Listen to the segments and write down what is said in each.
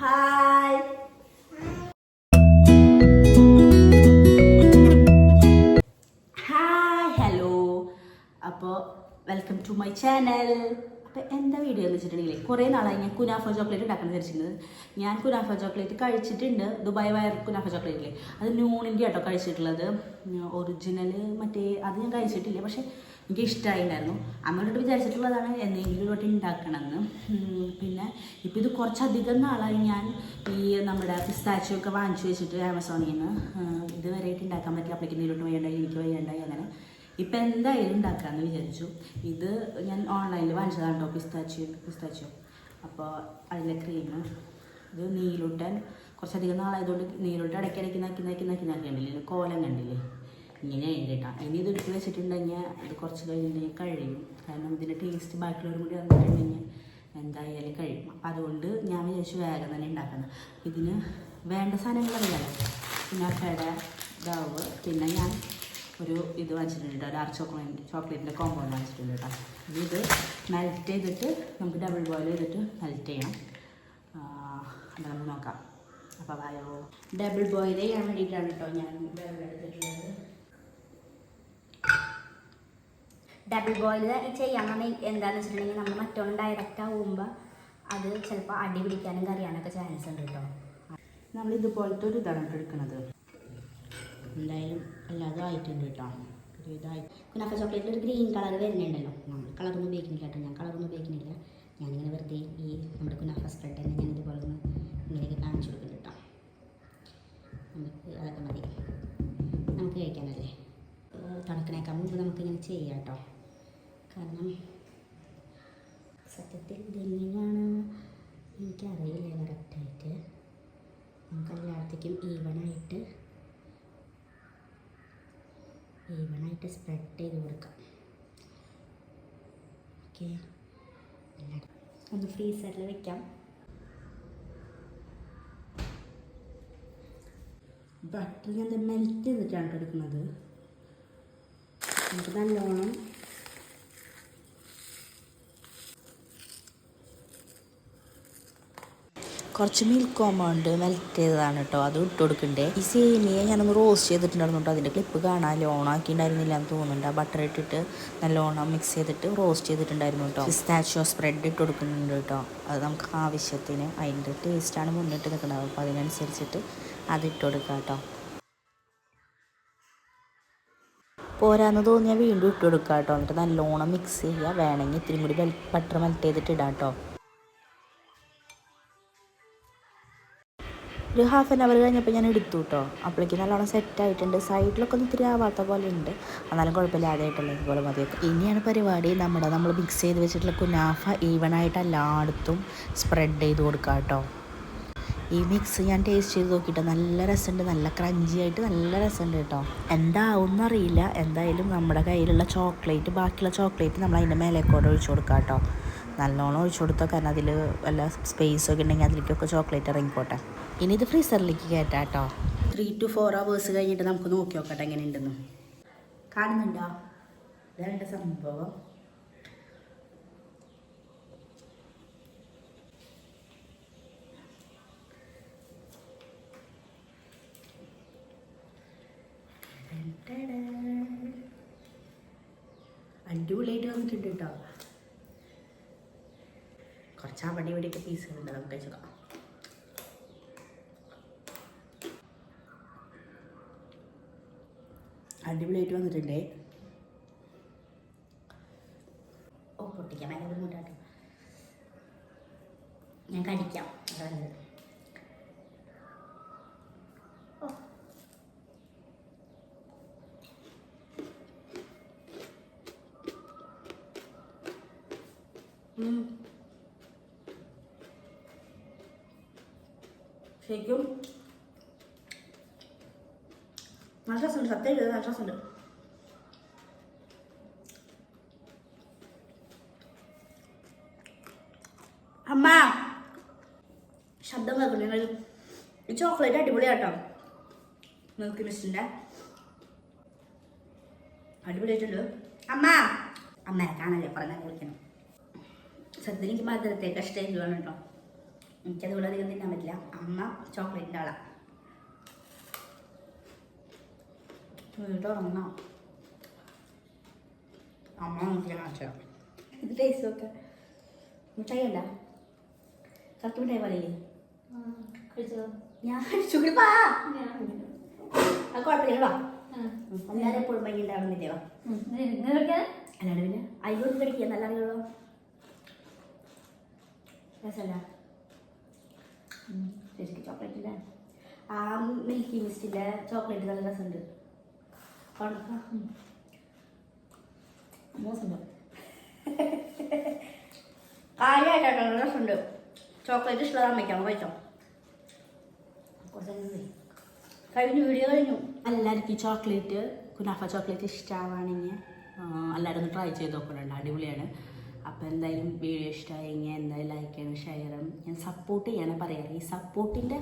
Hi hi hello അപ്പോൾ welcome to my channel അപ്പോൾ എന്താ വീഡിയോ എന്ന് വെച്ചിട്ടുണ്ടെങ്കിൽ കുറേ നാളായി ഞാൻ കുനാഫ ചോക്ലേറ്റ് ഉണ്ടാക്കാൻ വിചാരിച്ചിരുന്നത് ഞാൻ കുനാഫ ചോക്ലേറ്റ് കഴിച്ചിട്ടുണ്ട്. ദുബായ് വയർ കുനാഫ ചോക്ലേറ്റില്ലേ അത് നൂണിന്റെ ആട്ടോ കഴിച്ചിട്ടുള്ളത്. ഒറിജിനൽ മറ്റേ അത് ഞാൻ കഴിച്ചിട്ടില്ല. പക്ഷേ എനിക്ക് ഇഷ്ടമായിട്ടുണ്ടായിരുന്നു അമ്മയോട് വിചാരിച്ചിട്ടുള്ളതാണ് എന്തെങ്കിലും ഒരു ഉണ്ടാക്കണമെന്ന് പിന്നെ ഇപ്പോൾ ഇത് കുറച്ചധികം നാളായി ഞാൻ ഈ നമ്മുടെ പിസ്താച്ചി ഒക്കെ വാങ്ങിച്ചു വെച്ചിട്ട് ആമസോണിൽ നിന്ന് ഇതുവരെയായിട്ട് ഉണ്ടാക്കാൻ പറ്റില്ല അപ്പോഴേക്കും നീരോട്ട് വയ്യണ്ടായി എനിക്ക് വയ്യണ്ടായി അങ്ങനെ. ഇപ്പം എന്തായാലും ഉണ്ടാക്കാമെന്ന് വിചാരിച്ചു. ഇത് ഞാൻ ഓൺലൈനിൽ വാങ്ങിച്ചതാണ് കേട്ടോ പിസ്താച്ചിയോ പിസ്താച്ചിയോ. അപ്പോൾ അതിലെ ക്രീം ഇത് നീലൂട്ടൻ. കുറച്ചധികം നാളായതുകൊണ്ട് നീലൂട്ടൻ ഇടയ്ക്കിടയ്ക്ക് നക്കി നക്കി നക്കി നക്കി. കണ്ടില്ലേ കോലം കണ്ടില്ലേ? ഇങ്ങനെ എഴുതിട്ടാ ഇനി ഇത് എടുത്ത് വെച്ചിട്ടുണ്ടെങ്കിൽ അത് കുറച്ച് കഴിഞ്ഞിട്ടുണ്ടെങ്കിൽ കഴിയും. കാരണം ഇതിന്റെ ടേസ്റ്റ് ബാക്കിയുള്ളവരും കൂടി വന്നിട്ടുണ്ടെങ്കിൽ എന്തായാലും കഴിയും. അപ്പം അതുകൊണ്ട് ഞാൻ വിചാരിച്ചു വേഗം തന്നെ ഉണ്ടാക്കുന്നത് ഇതിന് വേണ്ട സാധനങ്ങൾ അറിയാലോ പിന്നെ കട ഇതാവ് പിന്നെ ഞാൻ ഒരു ഇത് വാങ്ങിച്ചിട്ടുണ്ട്. ഡാർക്ക് ചോക്ലേറ്റ് ചോക്ലേറ്റിന്റെ കോമ്പൗണ്ട് വാങ്ങിച്ചിട്ടുണ്ട് കേട്ടോ ഇത് മെൽറ്റ് ചെയ്തിട്ട് നമുക്ക് ഡബിൾ ബോയിൽ ചെയ്തിട്ട് മെൽറ്റ് ചെയ്യണം. അത് നമുക്ക് നോക്കാം. അപ്പോൾ വായോ. ഡബിൾ ബോയിൽ ചെയ്യാൻ വേണ്ടിയിട്ടാണ് കേട്ടോ ഞാൻ ഡബിൾ ബോയിൽ ചെയ്യാൻ പറഞ്ഞാൽ എന്താണെന്ന് വെച്ചിട്ടുണ്ടെങ്കിൽ നമ്മൾ മറ്റൊന്ന് ഡയറക്റ്റ് ആവുമ്പോൾ അത് ചിലപ്പോൾ അടി പിടിക്കാനും കറിയാനൊക്കെ ചാൻസ് ഉണ്ട് കേട്ടോ നമ്മൾ ഇതുപോലത്തെ ഒരു ഇതാണ് എടുക്കുന്നത്. എന്തായാലും എല്ലാതും ആയിട്ടുണ്ട് കേട്ടോ. ഒരു ഇതായി. കുനാഫ ചോക്ലേറ്റിൽ ഒരു ഗ്രീൻ കളർ വരുന്നുണ്ടല്ലോ. നമ്മൾ കളറൊന്നും ഉപയോഗിക്കുന്നില്ല കേട്ടോ. ഞാൻ കളറൊന്നും ഉപയോഗിക്കുന്നില്ല. ഞാനിങ്ങനെ വെറുതെ ഈ നമ്മുടെ കുനാഫ സ്പ്രെഡ് തന്നെ ഞാൻ ഇതുപോലെ ഒന്ന് ഇങ്ങനെയൊക്കെ കാണിച്ചു കൊടുക്കുന്നുണ്ട് കേട്ടോ. നമുക്ക് അതൊക്കെ മതി. നമുക്ക് കഴിക്കാനല്ലേ? തണുക്കണേക്കാൾ മുമ്പ് നമുക്കിങ്ങനെ ചെയ്യാം കേട്ടോ. കാരണം സത്യത്തിൽ ഇതെങ്ങനെയാണ്? എനിക്കറിയില്ല കറക്റ്റായിട്ട് നമുക്ക് എല്ലായിടത്തേക്കും ഈവണായിട്ട് ഈവണായിട്ട് സ്പ്രെഡ് ചെയ്ത് കൊടുക്കാം. ഓക്കെ ഒന്ന് ഫ്രീസറിൽ വെക്കാം. ബട്ടർ ഞാൻ മെൽറ്റ് ചെയ്തിട്ടാണ് കിടക്കുന്നത് നമുക്ക് നല്ലോണം കുറച്ച് മിൽക്ക് കോമ്പൗണ്ട് മെൽറ്റ് ചെയ്തതാണ് കേട്ടോ അത് ഇട്ട് കൊടുക്കണ്ടേ. ഈ സേമിയ ഞാനൊന്ന് റോസ്റ്റ് ചെയ്തിട്ടുണ്ടായിരുന്നു കേട്ടോ അതിന്റെ ക്ലിപ്പ് കാണാൻ ഓണാക്കിയിട്ടുണ്ടായിരുന്നില്ല എന്ന് തോന്നുന്നുണ്ട്. ആ ബട്ടർ ഇട്ടിട്ട് നല്ലോണം മിക്സ് ചെയ്തിട്ട് റോസ്റ്റ് ചെയ്തിട്ടുണ്ടായിരുന്നു കേട്ടോ പിസ്താച്ചോ സ്പ്രെഡ് ഇട്ട് കൊടുക്കുന്നുണ്ട് കേട്ടോ അത് നമുക്ക് ആവശ്യത്തിന് അതിന്റെ ടേസ്റ്റാണ് മുന്നിട്ട് നിൽക്കുന്നത്. അപ്പോൾ അതിനനുസരിച്ചിട്ട് അത് ഇട്ട് കൊടുക്കാം കേട്ടോ പോരാന്ന് തോന്നിയാൽ വീണ്ടും ഇട്ട് കൊടുക്കുക കേട്ടോ എന്നിട്ട് നല്ലോണം മിക്സ് ചെയ്യുക. വേണമെങ്കിൽ ഇത്തിരി കൂടി ബട്ടർ മെൽറ്റ് ചെയ്തിട്ട് ഇടാം കേട്ടോ ഒരു ഹാഫ് ആൻ അവർ കഴിഞ്ഞപ്പോൾ ഞാൻ എടുത്തു കേട്ടോ അപ്പോഴേക്ക് നല്ലോണം സെറ്റ് ആയിട്ടുണ്ട്. സൈഡിലൊക്കെ ഒന്ന് ഇത്തിരി ആവാത്ത പോലെ ഉണ്ട്. എന്നാലും കുഴപ്പമില്ല ആദ്യമായിട്ടുള്ള ഇതുപോലെ മതിയൊക്കെ. ഇനിയാണ് പരിപാടി നമ്മുടെ നമ്മൾ മിക്സ് ചെയ്ത് വെച്ചിട്ടുള്ള കുനാഫ ഈവനായിട്ട് എല്ലായിടത്തും സ്പ്രെഡ് ചെയ്ത് കൊടുക്കുക കേട്ടോ ഈ മിക്സ് ഞാൻ ടേസ്റ്റ് ചെയ്ത് നോക്കിയിട്ട് നല്ല രസമുണ്ട് നല്ല ക്രഞ്ചി ആയിട്ട് നല്ല രസമുണ്ട് കേട്ടോ എന്താവും അറിയില്ല. എന്തായാലും നമ്മുടെ കയ്യിലുള്ള ചോക്ലേറ്റ് ബാക്കിയുള്ള ചോക്ലേറ്റ് നമ്മൾ അതിന്റെ മേലേക്കോടെ ഒഴിച്ചു കൊടുക്കാം കേട്ടോ നല്ലോണം ഒഴിച്ചു കൊടുത്തോ? കാരണം അതിൽ വല്ല സ്പേസ് ഒക്കെ ഉണ്ടെങ്കിൽ അതിലേക്കൊക്കെ ചോക്ലേറ്റ് ഇറങ്ങിക്കോട്ടെ ഇനി ഇത് ഫ്രീസറിലേക്ക് കയറ്റാം കേട്ടോ ത്രീ ടു ഫോർ അവേഴ്സ് കഴിഞ്ഞിട്ട് നമുക്ക് നോക്കി നോക്കട്ടെ എങ്ങനെയുണ്ടെന്ന്. കാണുന്നുണ്ടോ? ഇതാണ് സംഭവം. അടിപൊളിയായിട്ട് വന്നിട്ടുണ്ട് കേട്ടോ കുറച്ച് അവിടെ ഇവിടെയൊക്കെ പീസുകളുണ്ട് നമുക്ക് കഴിച്ചോക്കാം അടിപൊളിയായിട്ട് വന്നിട്ടുണ്ടേ. ഓ പൊട്ടിക്കാൻ ഭയങ്കര ബുദ്ധിമുട്ടാട്ടോ ഞാൻ കടിക്കാം ഓ. നല്ലത് ശരിക്കും നല്ല രസമുണ്ട് സത്യം നല്ല രസമുണ്ട്. അമ്മ ശബ്ദം കേൾക്കണേ ഈ ചോക്ലേറ്റ് അടിപൊളിയാട്ടോ. നിങ്ങൾക്ക് മിസ്റ്റിന്റെ അടിപൊളിയായിട്ടുണ്ട്. അമ്മ അമ്മയെ കാണല്ലേ? പറഞ്ഞാൽ വിളിക്കണം. സത്യത്തിൽ എനിക്ക് മധുരത്തേക്ക് ഇഷ്ടമായിട്ട് വേണം കേട്ടോ എനിക്കതുപോലെ അധികം തിന്നാൻ പറ്റില്ല. അമ്മ ചോക്ലേറ്റിന്റെ ആളാണ് ഞാനെപ്പോഴും അമ്മ നോക്കി കാണിച്ചു ഇത് ടേസ്റ്റ് നോക്ക. മിഠായി ഉണ്ട കറക്റ്റ് മിഠായി പറയില്ലേ? ഞാൻ കഴിച്ചു. വാ. അത് കുഴപ്പമില്ല വാ. ഞാൻ എപ്പോഴും ഭയങ്കര ഉണ്ടാവുന്നില്ലേ വാ. അല്ലാണ്ട് പിന്നെ അയ്യോ കടിക്കുക നല്ല അറിയുള്ളൂ. രസമല്ല. ശരിക്കും ഇല്ലേ? ആ മിൽക്കി മിസ്റ്റിന്റെ ചോക്ലേറ്റ് നല്ല രസമുണ്ട്. മോശമുണ്ട്? കാര്യമായിട്ടോ രസമുണ്ട്. ചോക്ലേറ്റ് ഇഷ്ടമുള്ള അമ്മയ്ക്കാണ് കഴിച്ചോ. കുറച്ച് കഴിഞ്ഞു വീഡിയോ കഴിഞ്ഞു. എല്ലാവർക്കും ചോക്ലേറ്റ് കുനാഫ ചോക്ലേറ്റ് ഇഷ്ടമാണെങ്കിൽ എല്ലാവരും ഒന്ന് ട്രൈ ചെയ്ത് നോക്കുന്നുണ്ട് അടിപൊളിയാണ്. അപ്പോൾ എന്തായാലും വീഡിയോ ഇഷ്ടമായെങ്കിൽ എന്തായാലും ലൈക്ക് ചെയ്യണം ഷെയർ ചെയ്യണം. ഞാൻ സപ്പോർട്ട് ചെയ്യണം പറയാറ്. ഈ സപ്പോർട്ടിന്റെ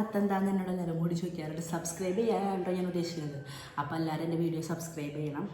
അർത്ഥം എന്താണെന്ന് എന്നോട് എല്ലാവരും കൂടി ചോദിക്കാറുണ്ട്. സബ്സ്ക്രൈബ് ചെയ്യാനാണ് ഞാൻ ഉദ്ദേശിക്കുന്നത്. അപ്പോൾ എല്ലാവരും എന്റെ വീഡിയോ സബ്സ്ക്രൈബ് ചെയ്യണം.